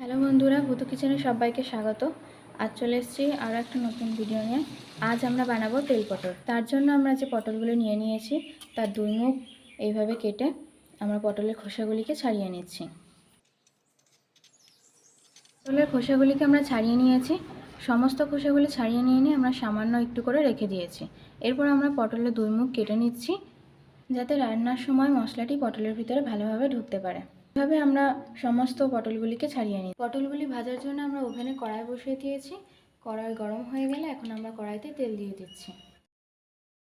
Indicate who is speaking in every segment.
Speaker 1: Hello বন্ধুরা ভূতু কিচেনে সবাইকে স্বাগত। আজ চলে এসেছি আরও একটা নতুন ভিডিও নিয়ে। আজ আমরা বানাবো তেল পটল। তার জন্য আমরা যে পটলগুলো নিয়ে নিয়েছি, তার দুই মুখ এইভাবে কেটে আমরা পটলের খোসাগুলিকে ছাড়িয়ে নিচ্ছি। পটলের খোসাগুলিকে আমরা ছাড়িয়ে নিয়েছি। সমস্ত খোসাগুলি ছাড়িয়ে নিয়ে নিয়ে আমরা সামান্য একটু করে রেখে দিয়েছি। এরপর আমরা পটলের দুই মুখ কেটে নিচ্ছি, যাতে রান্নার সময় মশলাটি পটলের ভিতরে ভালোভাবে ঢুকতে পারে। এভাবে আমরা সমস্ত পটলগুলিকে ছাড়িয়ে নিই। পটলগুলি ভাজার জন্য আমরা ওভেনে কড়াই বসিয়ে দিয়েছি। কড়াই গরম হয়ে গেলে এখন আমরা কড়াইতে তেল দিয়ে দিচ্ছি।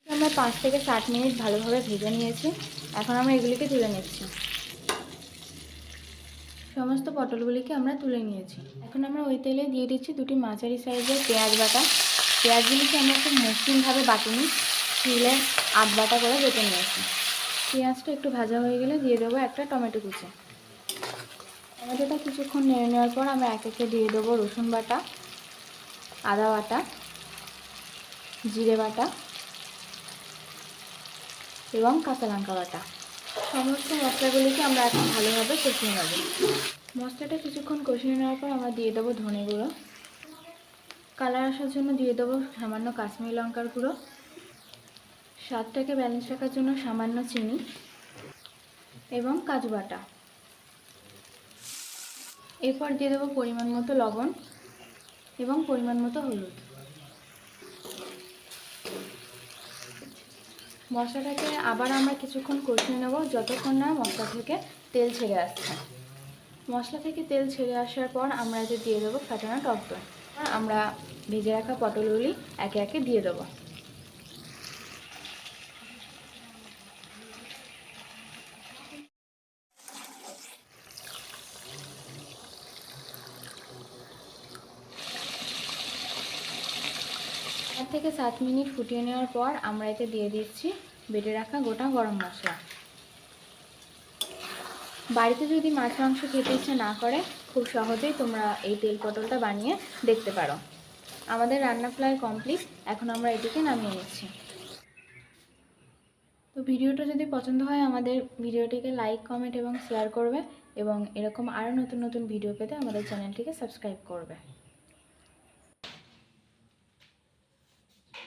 Speaker 1: আমরা পাঁচ থেকে সাত মিনিট ভালোভাবে ভেজে নিয়েছি। এখন আমরা এগুলিকে তুলে নিচ্ছি। সমস্ত পটলগুলিকে আমরা তুলে নিয়েছি। এখন আমরা ওই তেলে দিয়ে দিচ্ছি দুটি মাঝারি সাইজের পেঁয়াজ বাটা। পেঁয়াজগুলিকে আমরা খুব মসৃণভাবে বাটিনি, শিলে আধ বাটা করে বেটে নিয়েছি। পেঁয়াজটা একটু ভাজা হয়ে গেলে দিয়ে দেবো একটা টমেটো কুচি। টমেটোটা কিছুক্ষণ নেড়ে নেওয়ার পর আমরা এক একে দিয়ে দেবো রসুন বাটা, আদা বাটা, জিরে বাটা এবং কাঁচা লঙ্কা বাটা। সমস্ত মশলাগুলিকে আমরা এখন ভালোভাবে কষিয়ে নেব। মশলাটা কিছুক্ষণ কষিয়ে নেওয়ার পর আমরা দিয়ে দেবো ধনে গুঁড়ো। কালার আসার জন্য দিয়ে দেবো সামান্য কাশ্মীরি লঙ্কার গুঁড়ো। স্বাদটাকে ব্যালেন্স রাখার জন্য সামান্য চিনি এবং কাজু বাটা। এরপর দিয়ে দেবো পরিমাণ মতো লবণ এবং পরিমাণ মতো হলুদ। মশলাটাকে আবার আমরা কিছুক্ষণ কষিয়ে নেব, যতক্ষণ না মশলা থেকে তেল ছেড়ে আসছে। মশলা থেকে তেল ছেড়ে আসার পর আমরা যে দিয়ে দেবো ফাটানো টক দই আমরা ভেজে রাখা পটলগুলি একে একে দিয়ে দেবো। থেকে সাত মিনিট ফুটিয়ে নেওয়ার পর আমরা এতে দিয়ে দিচ্ছি বেটে রাখা গোটা গরম মশলা। বাড়িতে যদি মাছ, মাংস খেতে ইচ্ছে না করে, খুব সহজেই তোমরা এই তেল পটলটা বানিয়ে দেখতে পারো। আমাদের রান্না প্রায় কমপ্লিট, এখন আমরা এটিকে নামিয়ে নিচ্ছি। তো ভিডিওটা যদি পছন্দ হয়, আমাদের ভিডিওটিকে লাইক, কমেন্ট এবং শেয়ার করবে এবং এরকম আরও নতুন নতুন ভিডিও পেতে আমাদের চ্যানেলটিকে সাবস্ক্রাইব করবে।